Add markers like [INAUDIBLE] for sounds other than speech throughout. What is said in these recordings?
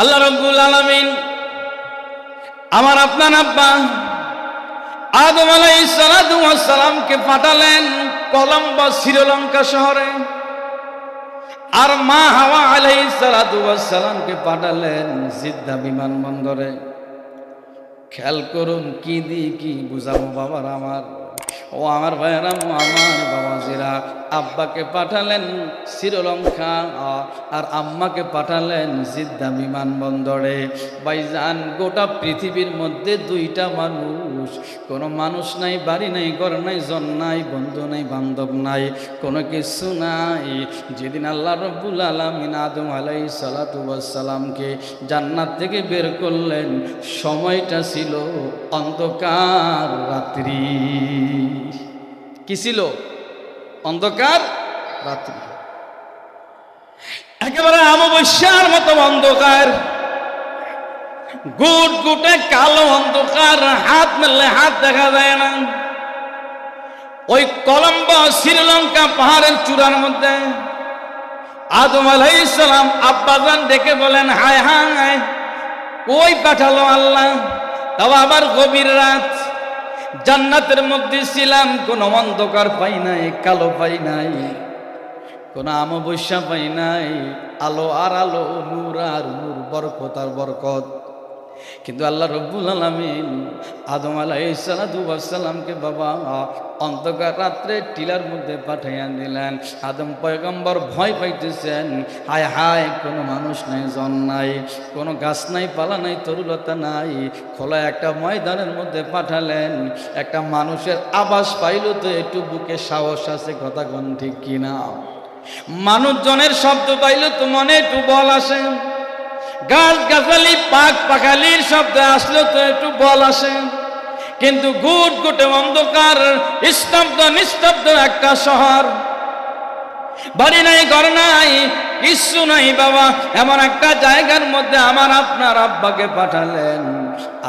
আল্লাহ রব্বুল আলামিন, আমার আপনার আব্বা আদম ওয়াস সালামকে পাঠালেন কলম্বো শ্রীলঙ্কা শহরে। আর মা হাওয়া ওয়াস সালামকে পাঠালেন জিদ্দা বিমানবন্দরে। খেয়াল করুন কি দি কি বুঝাবো বাবার আমার। ও আমার ভাইয়েরা ও আমার বাবাজিরা, আব্বাকে পাঠালেন শ্রীলঙ্কা, আর আম্মাকে পাঠালেন জিদ্দা বিমানবন্দরে। বাইজান, গোটা পৃথিবীর মধ্যে দুইটা মানুষ। কোনো মানুষ নাই, বাড়ি নাই, ঘর নাই, জন নাই, বন্ধু নাই, বান্ধব নাই, কোনো কিছু নাই। যেদিন আল্লাহ রব্বুল আলমিন আদম আলাই সালাতামকে জান্নাত থেকে বের করলেন, সময়টা ছিল অন্ধকার রাত্রি। কি ছিল? অন্ধকার? রাত্রি। একেবারে অমাবস্যার মতো অন্ধকার। গুট গুটে কালো অন্ধকার, হাত মেললে হাত দেখা যায় না। ওই কলম্বো শ্রীলঙ্কা পাহাড়ের চূড়ার মধ্যে আদম আলাইসালাম আব্বাজান ডেকে বলেন হায় হায়, কই পাঠালো আল্লাহ? তাও আবার গভীর রাত। জান্নাতের মধ্যে ছিলাম, কোনো অন্ধকার পাই নাই, কালো পাই নাই, কোনো আমাবস্যা পাই নাই, আলো আর আলো, নূর আর নূর, বরকত আর বরকত। কিন্তু আল্লাহ রব্বুল আলমিন আদম আলাইসালামকে বাবা অন্ধকার রাত্রে টিলার মধ্যে পাঠাইয়া দিলেন। আদম পয়গম্বর ভয় পাইতেছেন, হায় হায়, কোনো মানুষ নাই, জন নাই, কোনো গাছ নাই, পালা নাই, তরুলতা নাই, খোলা একটা ময়দানের মধ্যে পাঠালেন। একটা মানুষের আবাস পাইল তো, একটু বুকে সাহস আছে, কথা ঠিক কিনা? মানুষজনের শব্দ পাইল তো, মনে একটু বল আসে। গাছ গাছালি পাক পাখালির শব্দ আসলে তো একটু বল আসে। কিন্তু গুট গুটে অন্ধকার, স্তব্ধ নিস্তব্ধ একটা শহর। বাড়ি নাই, ঘর নাই, কিচ্ছু নাই বাবা, এমন একটা জায়গার মধ্যে আমার আপনার আব্বাকে পাঠালেন।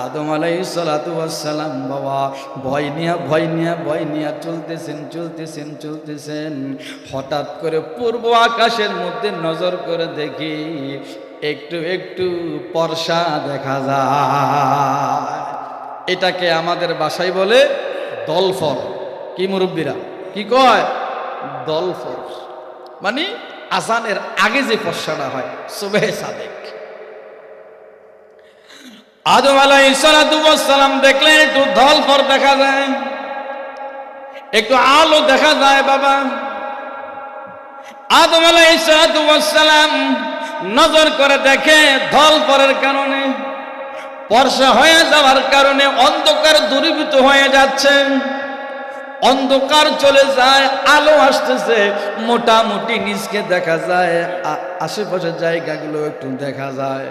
আদম আলাই সালাম, বাবা, ভয় নিয়া ভয় নিয়া ভয় নিয়া চলতেছেন চলতেছেন চলতেছেন। হঠাৎ করে পূর্ব আকাশের মধ্যে নজর করে দেখি একটু একটু পর্ষা দেখা যায়। এটাকে আমাদের বাসায় বলে দলফর কি মুরব্বীরা? কি কয়? দলফর মানে আজানের আগে যে ফর্সাটা হয়, সুবেহ সাদেক। আদম আলাইসালাম দেখলেন একটু দলফর দেখা যায়। একটু আলো দেখা যায়, বাবা। আদম আলাইসালাম নজর করে দেখে ধল পরের কারণে বর্ষা হয়ে যাওয়ার কারণে অন্ধকার দূরীভূত হয়ে যাচ্ছে। অন্ধকার চলে যায়, আলো আসতেছে, মোটামুটি নিজকে দেখা যায় আশেপাশের জায়গাগুলো একটু দেখা যায়।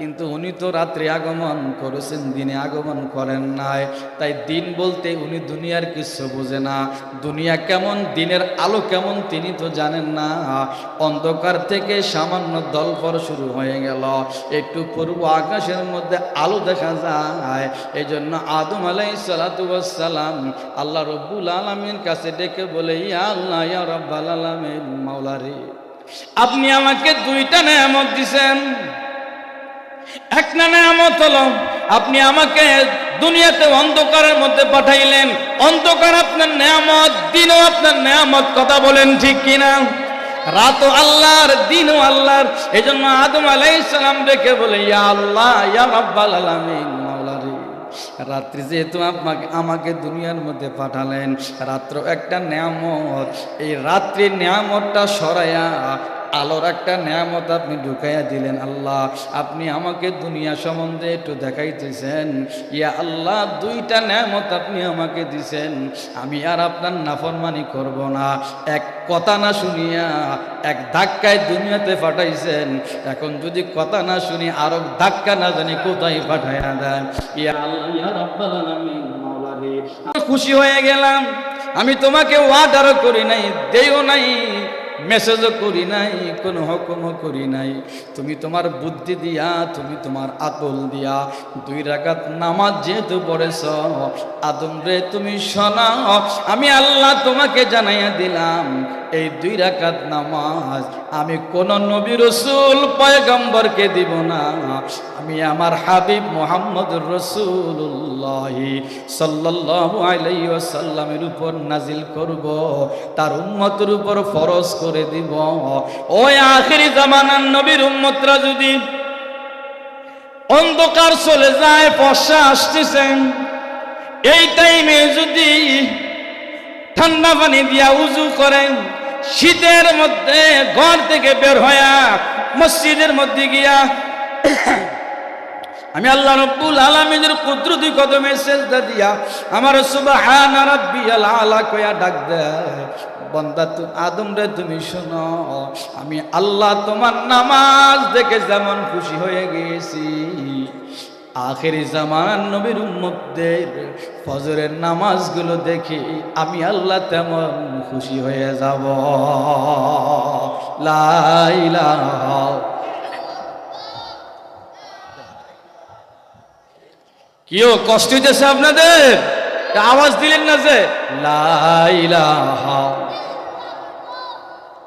কিন্তু উনি তো রাত্রে আগমন করেছেন, দিনে আগমন করেন নাই। তাই দিন বলতে উনি দুনিয়ার কিছু বোঝে না। দুনিয়া কেমন, দিনের আলো কেমন তিনি তো জানেন না। অন্ধকার থেকে সামান্য দলপর শুরু হয়ে গেল। একটু পূর্ব আকাশের মধ্যে আলো দেখা যায়। এই জন্য আদম আলাই সালাতাম আল্লাহ রব্বুল আলমীর কাছে ডেকে বলে, ইয়া আল্লাহ, ইয়া রব্বাল আলমিন, মাওলারে, আপনি আমাকে দুইটা নেয়ামত দিছেন। এক না নেয়ামত হলো আপনি আমাকে দুনিয়াতে অন্ধকারের মধ্যে পাঠাইলেন। অন্ধকার আপনার নেয়ামত, দিনও আপনার নেয়ামত, কথা বলেন ঠিক কিনা? রাত আল্লাহর, দিনও আল্লাহর। এই জন্য আদম আলাইসালাম দেখে বলে, ইয়া আল্লাহ, ইয়া রাব্বাল আলামিন রাত্রি যেহেতু আপনাকে আমাকে দুনিয়ার মধ্যে পাঠালেন, রাত্র একটা নিয়ামত। এই রাত্রির নিয়ামতটা সরাইয়া আলোর একটা নিয়ামত আপনি ঢুকাইয়া দিলেন, আল্লাহ, আপনি আমাকে দুনিয়া সম্বন্ধে একটু দেখাইতেছেন। ইয়া আল্লাহ, দুইটা নিয়ামত আপনি আমাকে দিছেন। আমি আর আপনার নাফরমানি করব না। এক কথা না শুনিয়া এক ধাক্কায় দুনিয়াতে পাঠাইছেন এখন যদি কথা না শুনি, আরও ধাক্কা না জানি কোথায় পাঠাইয়া দেন। ইয়া আল্লাহ খুশি হয়ে গেলাম। আমি তোমাকে ওয়াদারও করি নাই দেও নাই। মেসেজও করি নাই, কোনো হুকুমও করি নাই। তুমি তোমার বুদ্ধি দিয়া, তুমি তোমার আকল দিয়া দুই রাকাত নামাজ যেহেতু পড়েছ, আদম রে তুমি শোনাও, আমি আল্লাহ তোমাকে জানাইয়া দিলাম, এই দুই রাকাত নামাজ আমি কোন নবী রসুল পয়গম্বরকে দিব না, আমি আমার হাবিব মোহাম্মদ রসুল্লাহ সাল্লাল্লাহু আলাইহি ওয়াসাল্লামের উপর নাজিল করব, তার উম্মতের উপর ফরজ করে দিব। ওই আখেরি জামানার নবীর উম্মতরা যদি অন্ধকার চলে যায় বর্ষা আসতেছেন এই টাইমে যদি ঠান্ডা পানি দিয়া উজু করেন শীতের মধ্যে ঘর থেকে বের হইয়া মসজিদের মধ্যে গিয়া [COUGHS] আমি আল্লাহ রব্বুল আলামিনের কুদরতি কদমে সেজদা দিয়া আমার রাব্বিয়াল আলা কয়া ডাক দে বন্দা তু আদম রে, তুমি শোনো, আমি আল্লাহ তোমার নামাজ দেখে যেমন খুশি হয়ে গেছি। আখেরি জামান নবীর উম্মতদের ফজরের নামাজগুলো দেখি আমি আল্লাহ তেমন খুশি হয়ে যাব। লাইলা কিও, কষ্ট হইতেছে আপনাদের? আওয়াজ দিলেন না যে?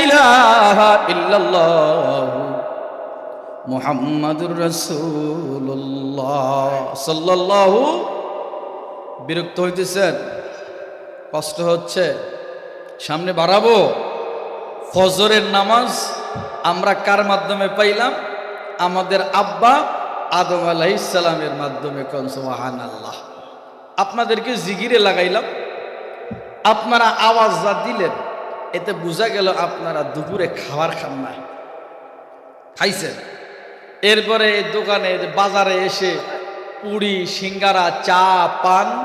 লাইলাহা ইল্লাল্লাহ মোহাম্মদুর বিরক্ত হইতেছেন, কষ্ট হচ্ছে, সামনে বাড়াবো। ফজরের নামাজ আমরা কার মাধ্যমে পাইলাম? আমাদের আব্বা আদম আলাইসালামের মাধ্যমে কনসমাহান আল্লাহ আপনাদেরকে জিগিরে লাগাইলাম। আপনারা আওয়াজ যা দিলেন এতে বোঝা গেল আপনারা দুপুরে খাবার খান না। খাইছেন। এরপরে এই দোকানে, বাজারে এসে পুরি, সিঙ্গারা, চা, পান,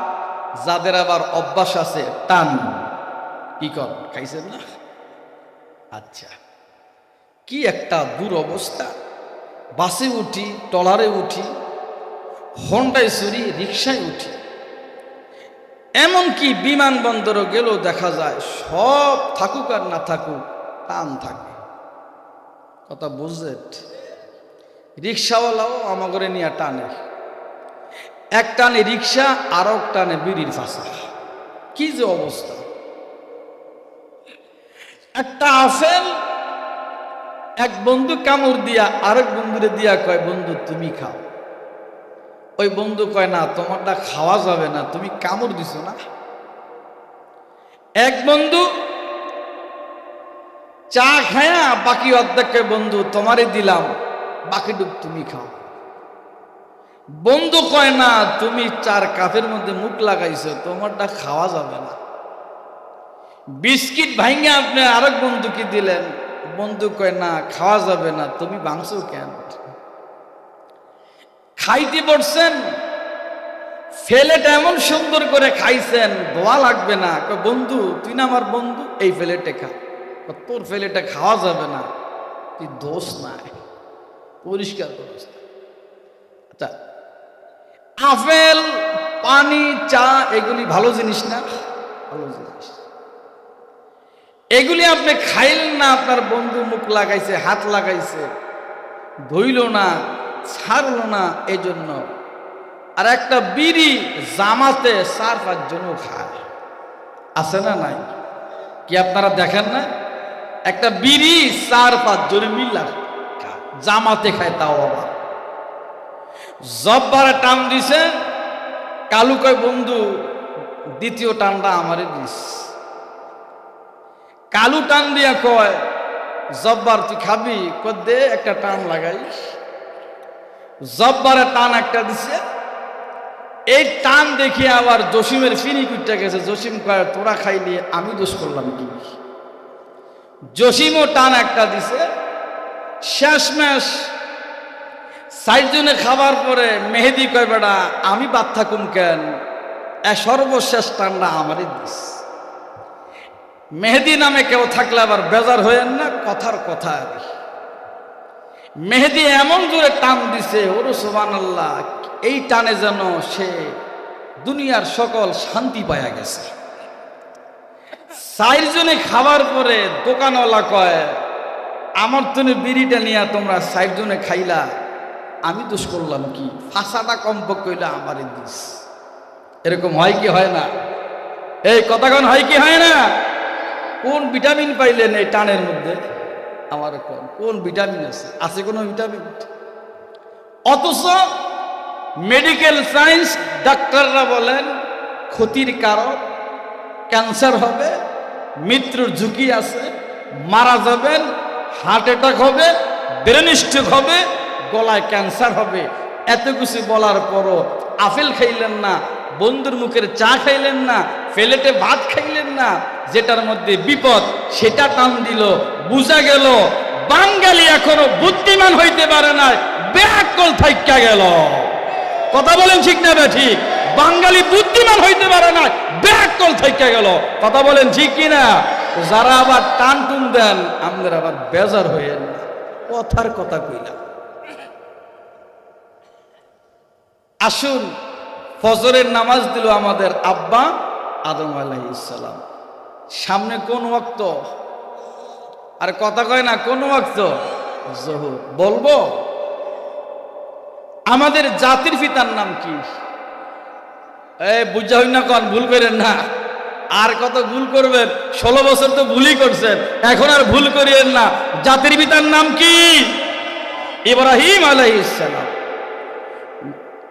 যাদের আবার অভ্যাস আছে, টান। কি কর খাইছেন না? আচ্ছা। কি একটা দুরবস্থা। বাসে উঠি টলারে উঠি, হন্ডায় চুরি রিক্সায় উঠি। এমনকি বিমানবন্দরও গেলেও দেখা যায়, সব থাকুক আর না থাকুক, টান থাকে। কথা বুঝলেন? রিক্সাওয়ালাও আমাগরে নিয়ে টানে। এক টানে রিক্সা আর এক টানে বিড়ির ফাঁসা কি যে অবস্থা। একটা আফেল এক বন্ধু কামড় দিয়া, আরেক বন্ধুরে দিয়া কয়, বন্ধু, তুমি খাও। ওই বন্ধু কয়, না, তোমারটা খাওয়া যাবে না, তুমি কামড় দিছো না? এক বন্ধু চা খায়া বাকি অর্ধেককে, বন্ধু তোমারে দিলাম বাকিটুক তুমি খাও। বন্ধু কয়, না, তুমি চার কাপের মধ্যে মুখ লাগাইছো, তোমারটা খাওয়া যাবে না। বিস্কিট ভাঙে আপনি আরেক বন্ধুকে দিলেন। বন্ধু কয়, না, খাওয়া যাবে না, তুমি ভাঙছো কেন? খাইতে পড়ছেন ফেলেটা এমন সুন্দর করে খাইছেন, দোয়া লাগবে না। বন্ধু, তুই না আমার বন্ধু, এই ফেলেটে খা। তোর ফেলেটা খাওয়া যাবে না। তুই দোষ নাই। পরিষ্কার করিস আচ্ছা আপেল, পানি, চা, এগুলি ভালো জিনিস না? ভালো জিনিস। এগুলি আপনি খাইলেন না, আপনার বন্ধু মুখ লাগাইছে, হাত লাগাইছে, ধইল না। ছাড়ল না এই জন্য আর একটা বিড়ি জামাতে চার পাঁচজনও খায়। আছে না নাই? কি আপনারা দেখেন না? একটা বিড়ি চার পাঁচজন মিল্লা। জামাতে খায়, তাও আবার। জব্বারে টান দিছে, কালু কয়, বন্ধু, দ্বিতীয় টানটা আমারে দিস। কালু টান দিয়া কয়, জব্বার তুই খাবি? কয়, দে, একটা টান লাগাইস। জব্বারে টান একটা দিছে। এই টান দেখে আবার জসিমের ফিনি কুটটা গেছে, জসিম কয়, তোরা খাইলি, আমি দোষ করলাম কি? জসিমও টান একটা দিছে। শেষমেশ সাইজনে খাবার পরে মেহেদি কয় বেড়া আমি বাদ থাকুম কেন? এ সর্বশেষ ঠান্ডা আমারই দিস। মেহেদি নামে কেউ থাকলে আবার বেজার হয়েন না, কথার কথা আর কি। মেহেদি এমন জোরে টান দিছে, ওর আল্লাহ এই টানে যেন সে দুনিয়ার সকল শান্তি পায়া গেছে। চারজনে খাবার পরে দোকানওয়ালা কয়, আমার তুমি বিড়িটা নিয়ে তোমরা চারজনে খাইলা, আমি দোষ করলাম কি? ফাঁসাটা কম্পক কইলে আমারই দিস। এরকম হয় কি হয় না? এই কথাগণ হয় কি হয় না? কোন ভিটামিন পাইলেন এই টানের মধ্যে? আমার কোন কোন ভিটামিন আছে? আছে কোনো ভিটামিন? অথচ মেডিকেল সায়েন্স ডাক্তাররা বলেন, ক্ষতির কারণ ক্যান্সার হবে, মৃত্যুর ঝুঁকি আছে, মারা যাবেন হার্ট অ্যাটাক হবে ব্রেন স্ট্রোক হবে, গলায় ক্যান্সার হবে। এত কিছু বলার পরও আপেল খাইলেন না, বন্ধুর মুখের চা খাইলেন না ফেলেটে ভাত খাইলেন না, যেটার মধ্যে বিপদ, সেটা টান দিল। বুঝা গেল, বাঙালি এখনও বুদ্ধিমান হইতে পারে না ব্যাকল থাইকা গেল। কথা বলেন ঠিক না বে ঠিক? বাঙালি বুদ্ধিমান হইতে পারে না ব্যাকল থাইকা গেল। কথা বলেন ঠিক কি না? যারা আবার টান টুন দেন, আমাদের আবার বেজার হয়ে কথার কথা কইলাম আসুন, ফজরের নামাজ দিল আমাদের আব্বা আদম আলাইসালাম সামনে কোন ওয়াক্ত? আর কথা কয় না, কোন ওয়াক্ত? জহুর। বলব? আমাদের জাতির পিতার নাম কি? বুঝা হই না কন, ভুল করেন না। আর কত ভুল করবেন? ষোলো বছর তো ভুলই করছেন। এখন আর ভুল করিয়েন না। জাতির পিতার নাম কি? ইব্রাহিম আলাইসালাম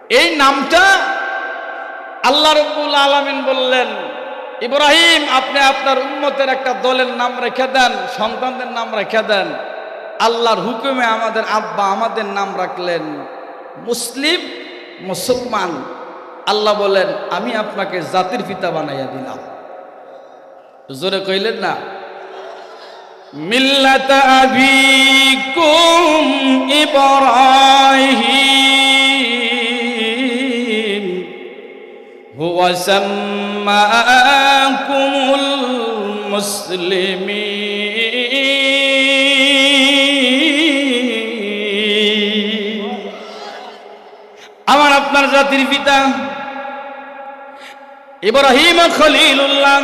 এই নামটা আল্লাহ রব্বুল আলামিন বললেন ইব্রাহিম, আপনি আপনার উম্মতের একটা দলের নাম রেখে দেন, সন্তানদের নাম রেখে দেন। আল্লাহর হুকুমে আমাদের আব্বা আমাদের নাম রাখলেন মুসলিম, মুসলমান। আল্লাহ বলেন, আমি আপনাকে জাতির পিতা বানাইয়া দিলাম। জোরে কইলেন না? মিল্লাত সাম্মাকুমুল মুসলিমিন। আমার আপনার জাতির পিতা ইব্রাহিম খলিলুল্লাহ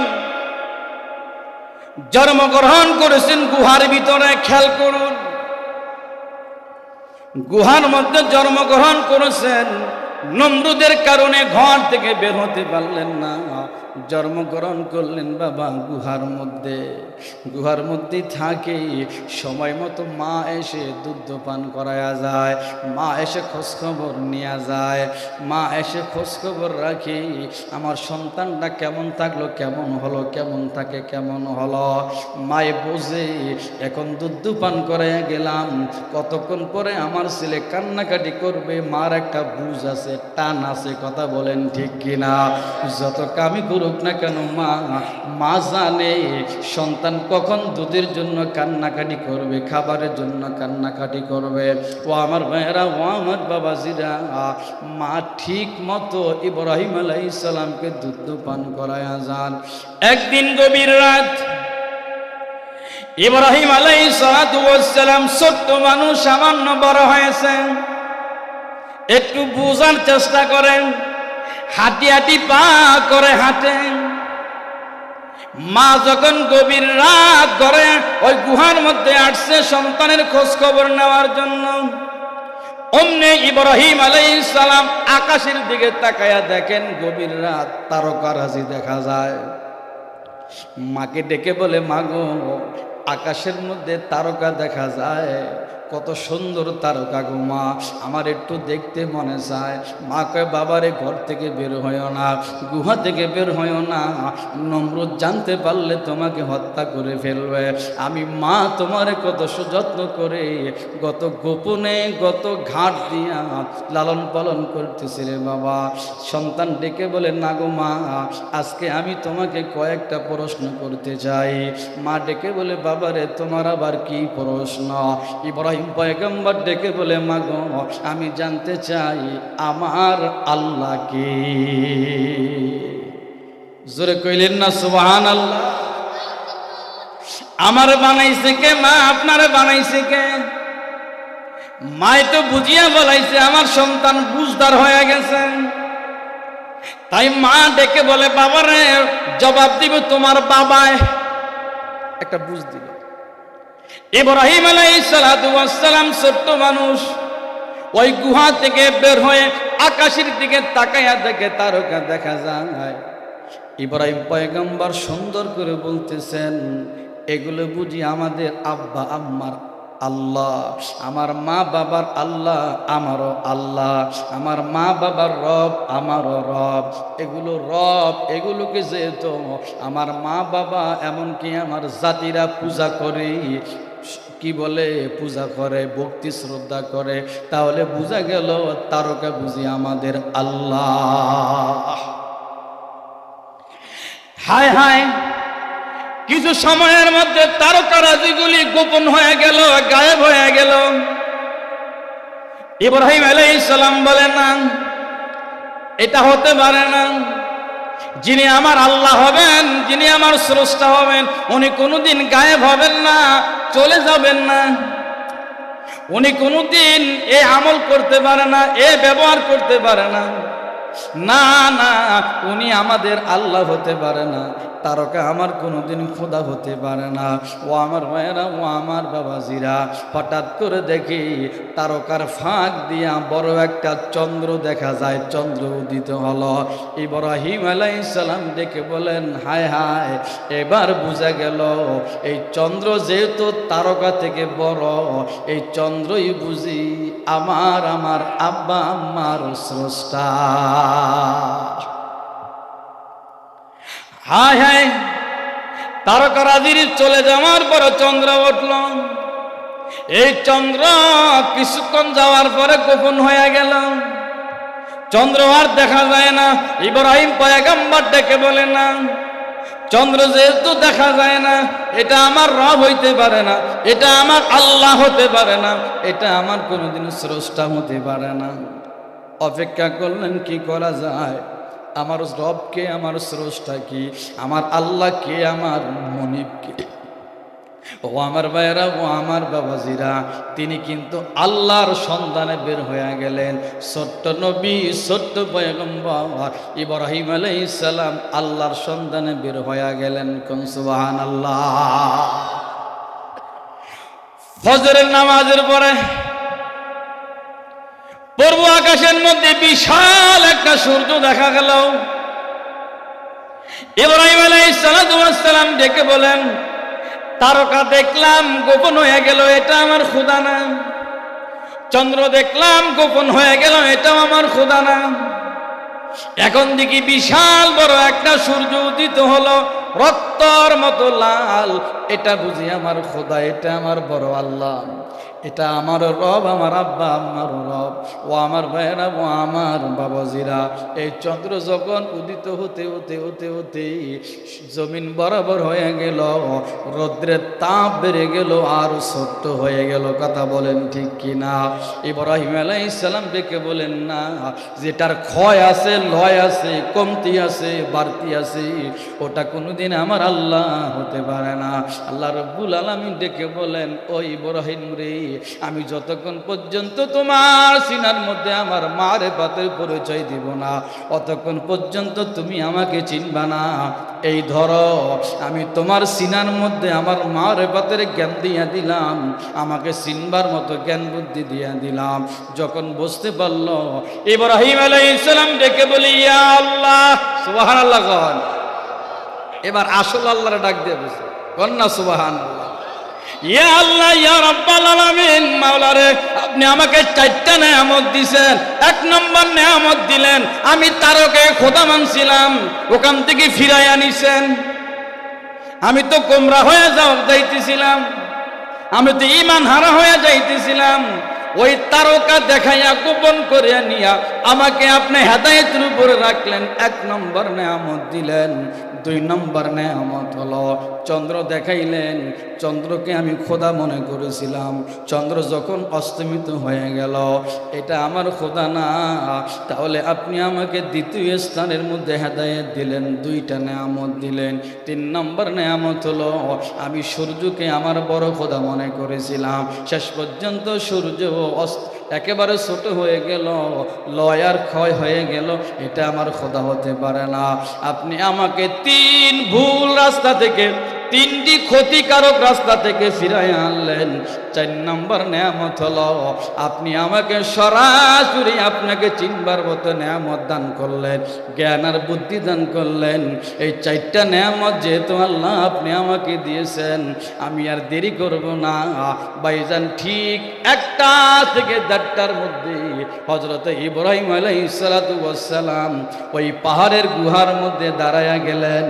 জন্মগ্রহণ করেছেন গুহার ভিতরে, খেয়াল করুন। গুহার মধ্যে জন্মগ্রহণ করেছেন নমরুদের কারণে ঘর থেকে বের হতে পারলেন না। জন্মগ্রহণ করলেন বাবা গুহার মধ্যে। গুহার মধ্যে থাকে, সময় মতো মা এসে দুধ পান করায়া যায়, মা এসে খোঁজখবর নেওয়া যায়। মা এসে খোঁজখবর রাখি, আমার সন্তানটা কেমন থাকল, কেমন হলো, কেমন থাকে, কেমন হলো? মায়ে বোঝে, এখন দুধ পান করাইয়া গেলাম, কতক্ষণ পরে আমার ছেলে কান্নাকাটি করবে, মার একটা বুঝ আছে, টান আছে, কথা বলেন ঠিক কিনা? যত কামি করুক না কেন, মা মা জানে সন্তান কখন দুধের জন্য কান্নাকাটি করবে, খাবারের জন্য কান্নাকাটি করবে। ও আমার ভাইয়েরা, ও আমার বাবাজিরা, মা ঠিক মতো ইব্রাহিম আলাই সালামকে দুধ পান করায়া যান একদিন গভীর রাত, ইব্রাহিম আলাই সালাম ছোট্ট মানুষ সামান্য বড় হয়েছে। একটু বোঝার চেষ্টা করেন। হাঁটি হাঁটি পা করে হাঁটেন মা যখন গভীর রাত করে ওই গুহার মধ্যে আসছে সন্তানের খোঁজ খবর নেওয়ার জন্য, অমনে ইব্রাহিম সালাম আকাশের দিকে তাকায়া দেখেন গভীর রাত তারকারাজি দেখা যায়। মাকে ডেকে বলে মাগো আকাশের মধ্যে তারকা দেখা যায়। কত সুন্দর তারকা গো মা। আমার একটু দেখতে মনে চায়। মা কয়, বাবারে, ঘর থেকে বের হইও না, গুহা থেকে বের হইও না। নমরুদ জানতে পারলে তোমাকে হত্যা করে ফেলবে। আমি মা তোমারে কত সুযত্ন করে, গত গোপনে গত ঘাট দিয়া লালন পালন করতেছি রে বাবা। সন্তান ডেকে বলে, না গো মা, আজকে আমি তোমাকে কয়েকটা প্রশ্ন করতে চাই। মা ডেকে বলে, বাবারে, তোমার আবার কি প্রশ্ন? ইব্রাহিম পয়গম্বর ডেকে বলে, মাগো, আমি জানতে চাই আমার আল্লাহ কে জোরে কইলেন না সুবহান আল্লাহ আমার বানাইছে কে, মা? আপনারে বানাইছে কে? মায় তো বুঝিয়া বলাইছে, আমার সন্তান বুঝদার হয়ে গেছে। তাই মা ডেকে বলে, বাবারে, জবাব দিব তোমার বাবায়। একটা বুঝ দিল। ইব্রাহিম আলাইসালাম ছোট্ট মানুষ। ওই গুহা থেকে বের হয়ে আকাশের দিকে তাকাইয়া দেখে তারকা দেখা যায় ইব্রাহিম পয়গম্বর সুন্দর করে বলতেছেন, এগুলো বুঝি আমাদের আব্বা, আম্মার আল্লাহ, আমার মা বাবার আল্লাহ, আমারও আল্লাহ, আমার মা বাবার রব, আমারও রব। এগুলো রব, এগুলোকে যেহেতু আমার মা বাবা, এমনকি আমার জাতিরা পূজা করে কি বলে? পূজা করে, ভক্তি শ্রদ্ধা করে। তাহলে বোঝা গেল তারকা বুঝি আমাদের আল্লাহ। হায় হায়, কিছু সময়ের মধ্যে তারকারাজিগুলি গোপন হয়ে গেল, গায়েব হয়ে গেল। ইব্রাহিম সালাম বলে না, এটা হতে পারে না। যিনি আমার আল্লাহ হবেন, যিনি আমার স্রষ্টা হবেন, উনি কোনোদিন গায়েব হবেন না, চলে যাবেন না। উনি কোনোদিন এ আমল করতে পারে না, এ ব্যবহার করতে পারে না। না না, উনি আমাদের আল্লাহ হতে পারে না। তারকা আমার কোনোদিন খোদা হতে পারে না। ও আমার মায়েরা, ও আমার বাবাজিরা, হঠাৎ করে দেখি তারকার ফাঁক দিয়া বড় একটা চন্দ্র দেখা যায়, চন্দ্র উদিত হলো। ইব্রাহিম আলাইসালাম ডেকে বলেন, হায় হায়, এবার বোঝা গেল, এই চন্দ্র যেহেতু তারকা থেকে বড়, এই চন্দ্রই বুঝি আমার আমার আব্বা আম্মার স্রষ্টা। হায় হায়। তারকারাজির চলে যাওয়ার পরে চন্দ্র উঠল। এই চন্দ্র কিছুক্ষণ যাওয়ার পরে গোপন হয়ে গেল। চন্দ্র আর দেখা যায় না। ইব্রাহিম পয়গাম্বার ডেকে বলে, না, চন্দ্র যেহেতু দেখা যায় না, এটা আমার রব হইতে পারে না, এটা আমার আল্লাহ হতে পারে না, এটা আমার কোনোদিন স্রষ্টা হতে পারে না। অপেক্ষা করলেন, কি করা যায়? আমার রব কে, আমার স্রষ্টা কি? আমার আল্লাহ কে, আমার মনিব কে? ও আমার ভাইয়েরা, ও আমার বাবাজিরা, তিনি কিন্তু আল্লাহর সন্ধানে বের হয়ে গেলেন। ছোট্ট নবী, ছোট্ট পয়গম্বর ইব্রাহিম আলাইহিস সালাম আল্লাহর সন্ধানে বের হয়ে গেলেন। কোন সুবহানাল্লাহ। ফজরের নামাজের পরে পূর্ব আকাশের মধ্যে বিশাল একটা সূর্য দেখা গেল। ইব্রাহিম আলাইসালাম ডেকে বলেন, তারকা দেখলাম গোপন হয়ে গেল, এটা আমার খুদা না। চন্দ্র দেখলাম গোপন হয়ে গেল, এটাও আমার খুদা না। এখন দেখি বিশাল বড় একটা সূর্য উদিত হলো, রক্তর মতো লাল। এটা বুঝি আমার খোদা এটা আমার বড় আল্লাহ। এটা আমার রব, আমার আব্বা, আমার রব, ও আমার ভাইয়েরা, ও আমার বাবাজিরা। এই চন্দ্র যখন উদিত হতে হতে হতে হতে জমিন বরাবর হয়ে গেল, রৌদ্রের তাপ বেড়ে গেল, আর ছোট্ট হয়ে গেল। কথা বলেন ঠিক কিনা? ইব্রাহিম আলাই ইসলাম ডেকে বলেন, না, যেটার ক্ষয় আছে, লয় আছে, কমতি আছে, বাড়তি আছে, ওটা কোনোদিন আমার আল্লাহ হতে পারে না। আল্লাহ রব্বুল আলমিন ডেকে বলেন ও ইব্রাহিম রে আমি যতক্ষণ পর্যন্ত তোমার সিনার মধ্যে আমার মারে পাতের পরিচয় দিব না, অতক্ষণ পর্যন্ত তুমি আমাকে চিনবা না। এই ধরো, আমি তোমার সিনার মধ্যে আমার মার পাতের জ্ঞান দিয়া দিলাম, আমাকে চিনবার মতো জ্ঞান বুদ্ধি দিয়া দিলাম। যখন বুঝতে পারল, ইব্রাহিম ইসলাম ডেকে বলি আল্লাহ সুবাহান আল্লাহ এবার আসল আল্লাহরে ডাক দিয়ে বসে কন্যা সুবাহান আল্লাহ ইয়া আল্লাহ, ইয়া রাব্বাল আলামিন, মাওলারে, আপনি আমাকে চারটা নেয়ামত দিছেন। এক নম্বর নেয়ামত দিলেন, আমি তারকে খোদা মানছিলাম, ওখান থেকে ফিরাই আনিছেন। আমি তো কোমরা হয়ে যাও যাইতেছিলাম। আমি তো ইমান হারা হয়ে যাইতেছিলাম। ওই তারকা দেখাইয়া গোপন করে নিয়া আমাকে আপনি হেদায়তের উপরে রাখলেন। এক নম্বর নেয়ামত দিলেন। দুই নম্বর নেয়ামত হলো, চন্দ্র দেখাইলেন, চন্দ্রকে আমি খোদা মনে করেছিলাম। চন্দ্র যখন অস্তমিত হয়ে গেল, এটা আমার খোদা না, তাহলে আপনি আমাকে দ্বিতীয় স্থানের মধ্যে হেদায়ত দিলেন, দুইটা নেয়ামত দিলেন। তিন নম্বর নেয়ামত হলো, আমি সূর্যকে আমার বড় খোদা মনে করেছিলাম। শেষ পর্যন্ত সূর্য অস্ত একেবারে ছোট হয়ে গেল, লয়ার ক্ষয় হয়ে গেল, এটা আমার খোদা হতে পারে না। আপনি আমাকে তিন ভুল রাস্তা থেকে তিনটি ক্ষতিকারক রাস্তা থেকে ফিরাই আনলেন। চার নম্বর নেয়ামত হলো, আপনি আমাকে সরাসরি আপনাকে চিনবার মতো নেয়ামত দান করলেন, জ্ঞান আর বুদ্ধি দান করলেন। এই চারটা নেয়ামত যেহেতু আল্লাহ আপনি আমাকে দিয়েছেন, আমি আর দেরি করব না। বাইজান ঠিক একটা থেকে দেড়টার মধ্যে হজরত ইব্রাহিম আলাইসালাম ওই পাহাড়ের গুহার মধ্যে দাঁড়ায়া গেলেন।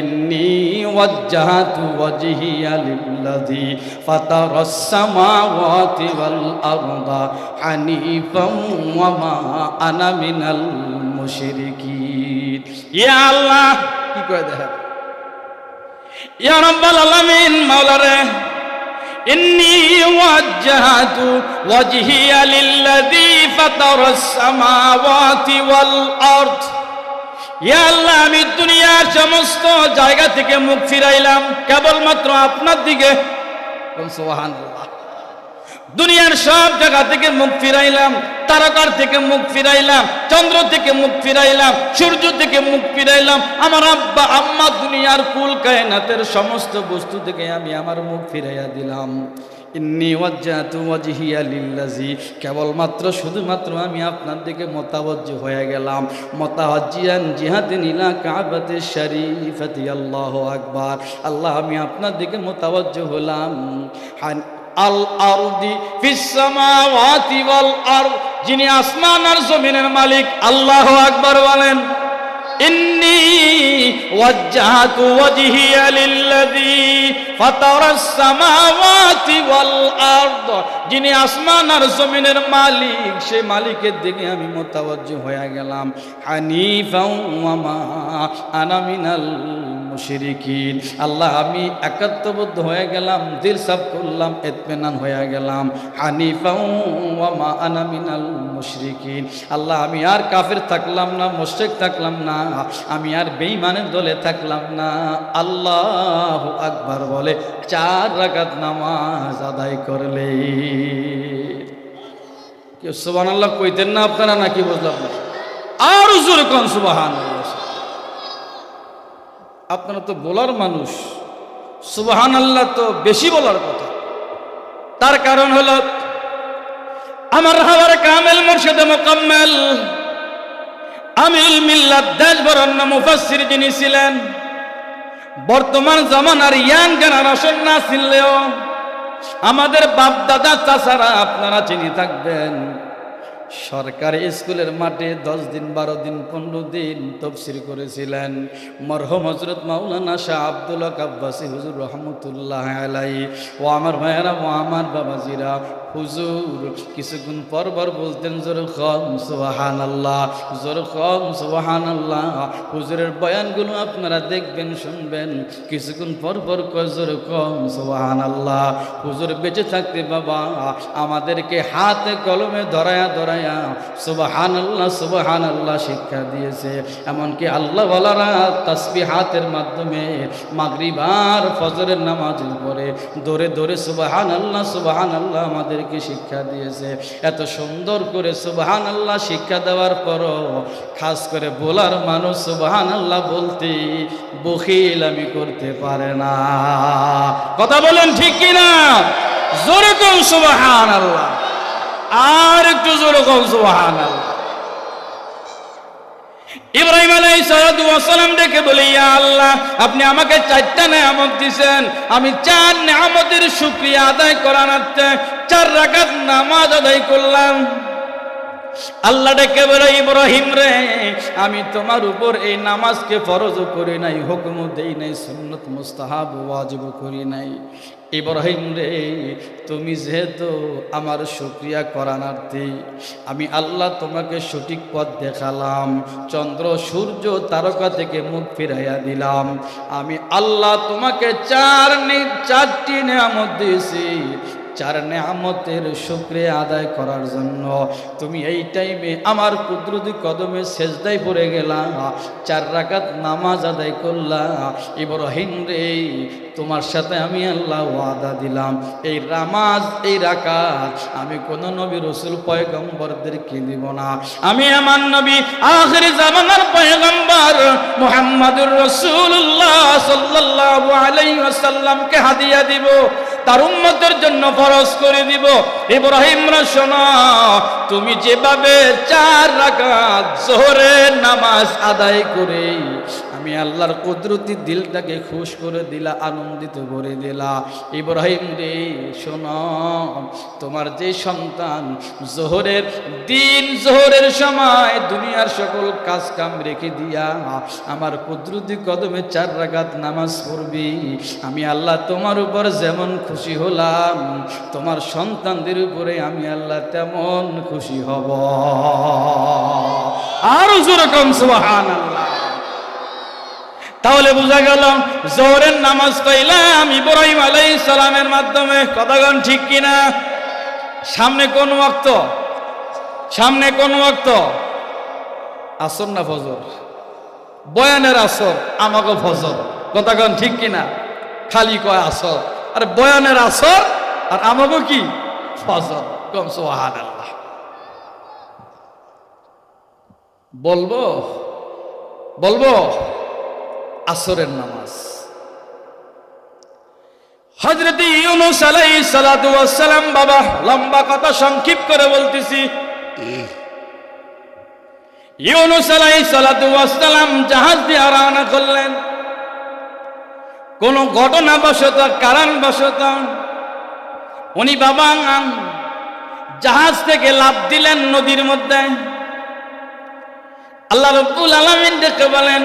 ইন্নি ওয়াজ্জাহাতু ওয়াজহিয়া লিল্লাযী ফাতারাস সামাওয়াতি ওয়াল আরদা হানিফাম ওয়া মা আনা মিনাল মুশরিকিন ইয়া আল্লাহ কি কয় দেখেন ইয়া রাব্বাল আলামিন মাওলারে إني وجهت وجهي للذي فطر السماوات والأرض ইয়া আল্লাহ, আমি দুনিয়ার সমস্ত জায়গা থেকে মুখ ফিরাইলাম, কেবলমাত্র আপনার দিকে। দুনিয়ার সব জায়গা থেকে মুখ ফিরাইলাম, তারকার থেকে মুখ ফিরাইলাম, চন্দ্র থেকে মুখ ফিরাইলাম, সূর্য থেকে মুখ ফিরাইলাম, আমার আব্বা, আম্মা দুনিয়ার কুল কায়নাতের সমস্ত বস্তু থেকে আমি আমার মুখ ফিরাইয়া দিলাম। কেবলমাত্র শুধুমাত্র আমি আপনার দিকে মোতাবজ্জ হয়ে গেলাম। মোতাহজ্জিয়ান জিহাদিন ইলা কাবাতে শরীফাতি, আল্লাহ আকবার। আল্লাহ, আমি আপনার দিকে মোতাবজ্জ হলাম। যিনি আসমান আর জমিনের মালিক, আল্লাহ আকবার বলেন। إني وجهت وجهي للذي فطر السماوات والأرض যিনি আসমান আর জমিনের মালিক সে মালিকের দিকে আমি মোতাবজ্জ হয়ে গেলাম হানিফা ওয়া মা আনা মিনাল মুশরিকিন। আল্লাহ, আমি একাত্মবদ্ধ হয়ে গেলাম, দিল সাফ করলাম, এতমেনান হয়ে গেলাম। হানিফা ওয়া মা আনা মিনাল মুশরিকিন। আল্লাহ, আমি আর কাফের থাকলাম না, মুশরিক থাকলাম না, আমি আর বেঈমানের দলে থাকলাম না। আল্লাহ আকবার বলে, চার রাকাত নামাজ আদায় করলে। কেউ সুবহানাল্লাহ কইতেন না আপনারা নাকি বুঝলাম আর জোরে কোন সুবহানাল্লাহ। আপনারা তো বলার মানুষ। সুবহান আল্লাহ তো বেশি বলার কথা। তার কারণ হল, আমার হাওয়ার কামেল মুর্শিদে মোকাম্মেল, আমিল মিল্লাত দেশ বরণ্য মুফাসসির যিনি ছিলেন, বর্তমান জামানার ইয়াং জেনারেশন না ছিলেও আমাদের বাপ দাদা চাচারা আপনারা চিনি থাকবেন। সরকারি স্কুলের মাঠে দশ দিন, বারো দিন, পনেরো দিন তফসির করেছিলেন। মরহম হজরত মাওলানা শাহ আব্দুল আব্বাসী হুজুর রহমতুল্লাহ আলাই ও আমার ভাইয়েরা ও আমার বাবাজিরা হুজুর, কিছুক্ষণ পর পর বলতেন, জোর খম সুবাহান আল্লাহ জোর খম সুবাহান আল্লাহ হুজুরের বয়ানগুলো আপনারা দেখবেন, শুনবেন। কিছুক্ষণ পর পর জোর কম সুবাহান আল্লাহ হুজুর বেঁচে থাকতে, বাবা, আমাদেরকে হাতে কলমে ধরায়া ধরায়া সুবাহান আল্লাহ সুবাহান আল্লাহ শিক্ষা দিয়েছে। এমনকি আল্লাহ বলারা তসবি হাতের মাধ্যমে মাগরিবার ফজরের নামাজের পরে দৌড়ে দৌড়ে সুবাহান আল্লাহ সুবাহান আল্লাহ আমাদেরকে শিক্ষা দিয়েছে। এত সুন্দর করে সুবাহান আল্লাহ শিক্ষা দেওয়ার পরও খাস করে বলার মানুষ সুবাহান আল্লাহ বলতে বখিল আমি করতে পারে না। কথা বলেন ঠিক কিনা? জোরে কম সুবাহান আল্লাহ আর একটু জোরে কম সুবাহান আল্লাহ ইব্রাহিম আলাই সালাম ডেকে বলে, ইয়া আল্লাহ, আপনি আমাকে চারটা নেয়ামত দিছেন। আমি চার নেয়ামতের শুক্রিয়া আদায় করার চার রাকাত নামাজ আদায় করলাম। আল্লাহ ডেকে বলে, ইব্রাহিম রে, আমি তোমার উপর এই নামাজকে ফরজ করি নাই, হুকুম দেই নাই, সুন্নত মুস্তাহাব ওয়াজিব করি নাই। ইব্রাহিম রে, তুমি যেহেতু আমার শুক্রিয়া করানার্থে, আমি আল্লাহ তোমাকে সঠিক পথ দেখালাম, চন্দ্র, সূর্য, তারকা থেকে মুখ ফিরাইয়া দিলাম। আমি আল্লাহ তোমাকে চার নি- চারটি নিয়ামত দিয়েছি চার নেয়ামতের শুক্রিয়া আদায় করার জন্য তুমি এই টাইমে আমার কুদরতি কদমে সেজদাই পড়ে গেলা, চার রাকাত নামাজ আদায় করলা। ইব্রাহিম রে, তোমার সাথে আমি আল্লাহ ওয়াদা দিলাম। এই রামাজ এই রাকাত আমি কোনো নবী রসুল পয়গম্বরদেরকে দিব না। আমি আমার নবী আখরি জামানার পয়গম্বর মুহাম্মাদুর রাসূলুল্লাহ সাল্লাল্লাহু আলাইহি ওয়াসাল্লামকে হাদিয়া দিব। তার উন্মতের জন্য ফরজ করে দিব। ইব্রাহিম শোনা, তুমি যেভাবে চার রাখা জোহরের নামাজ আদায় করে আমি আল্লাহর কুদরতি দিলটাকে খুশ করে দিলা, আনন্দিত করে দিলা। ইব্রাহিম রে, শোন, তোমার যে সন্তান জোহরের দিন, জোহরের সময় দুনিয়ার সকল কাজ কাম রেখে দিয়া আমার কুদরতি কদমে চার রাগাত নামাজ পড়বি। আমি আল্লাহ তোমার উপর যেমন খুশি হলাম, তোমার সন্তানদের উপরে আমি আল্লাহ তেমন খুশি হব। আরও যেরকম সুবহান আল্লাহ তাহলে বোঝা গেল, জোহরের নামাজ পাইলাম ইব্রাহিম আলাইহিস সালামের মাধ্যমে, কথাগণ ঠিক কিনা? সামনে কোন ওয়াক্ত? সামনে কোন ওয়াক্ত? আসর না ফজর? বয়ানের আসর আমাকে ফজর। কথাগণ ঠিক কিনা? খালি কয় আসর। আর বয়ানের আসর, আর আমাকে কি? ফজর। কম সোহান আল্লাহ বলব? বলব? আসরের নামাজ। হজরত ইউনুস ওয়াস সালাম বাবা লম্বা কথা সংক্ষিপ্ত করে বলতেছি। ইউনুস ওয়াস সালাম জাহাজ দিয়ে রওনা করলেন। কোন ঘটনাবশত কারণবশত উনি বাবা জাহাজ থেকে লাভ দিলেন নদীর মধ্যে। আল্লাহ রব্বুল আলামিন ডেকে বলেন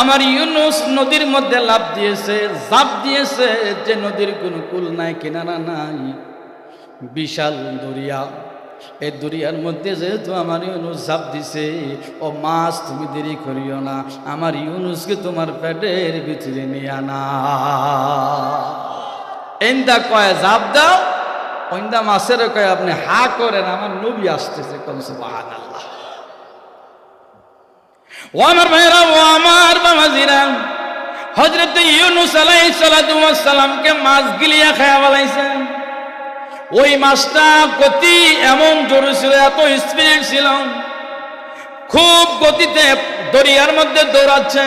আমার ইউনুস নদীর মধ্যে লাভ দিয়েছে জাপ দিয়েছে যে নদীর কোনো কুল নাই, কিনারা নাই। বিশাল দরিয়া। এই দরিয়ার মধ্যে যেহেতু আমার ইউনুস ঝাপ দিছে, ও মাছ তুমি দেরি করিও না, আমার ইউনুসকে তোমার পেটের ভিতরে নিয়ে আনা। এন্দা কয়, ঝাপ দাও। ওইন্দা মাছের কয়, আপনি হা করেন, আমার নবী আসতেছে কম সুবহান আল্লাহ ও আমার ভাইরা, ও আমার বাবাজিরা হজরত ইউনুস ওয়াস সালামকে মাছ গিলিয়া খায়া বলাইছেন ওই মাছটা গতি এমন জোরে ছিল, এত স্পিড ছিল। খুব গতিতে দরিয়ার মধ্যে দৌড়াচ্ছে।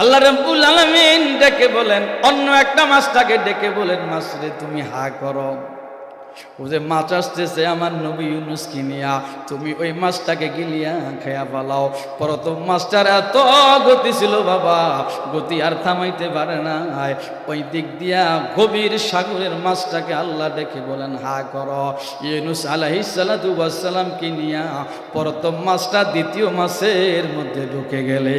আল্লাহ রাব্বুল আলামিন ডেকে বলেন, অন্য একটা মাছটাকে ডেকে বলেন, মাছ রে, তুমি হা করো। ও যে মাছ আসতেছে আমার নবী ইউনুস কিনিয়া তুমি ওই মাছটাকে গিলিয়া খেয়া পালাও প্রথম মাছটার এত গতি ছিল বাবা, গতি আর থামাইতে পারে না ওই দিক দিয়া গভীর সাগরের মাছটাকে আল্লাহ দেখে বলেন, হা, কর। ইউনুস আলাহিসাল্লাম কিনিয়া প্রথম মাছটা দ্বিতীয় মাছের মধ্যে ঢুকে গেলে।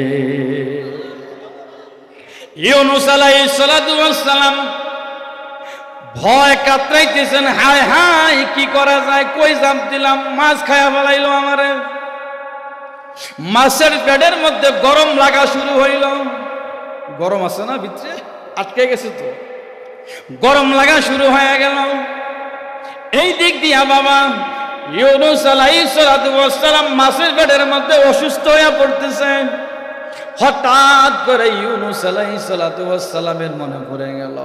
ইউনুস আলাহিসাল্লাম ভয় কাতরাইতেছেন, হায় হায়, কি করা যায়, কই জাম দিলাম, মাছ খায়া ফেলাইলো আমারে। মাছের পেটের মধ্যে গরম লাগা শুরু হইল। গরম আছে না ভিতরে? আটকে গেছে তো। গরম লাগা শুরু হয়ে গেল। এই দিক দিয়া বাবা, ইউনুস আলাইসালাম মাছের পেটের মধ্যে অসুস্থ হয়ে পড়তেছে। হঠাৎ করে ইউনুস আলাইসালামের মনে পড়ে গেল।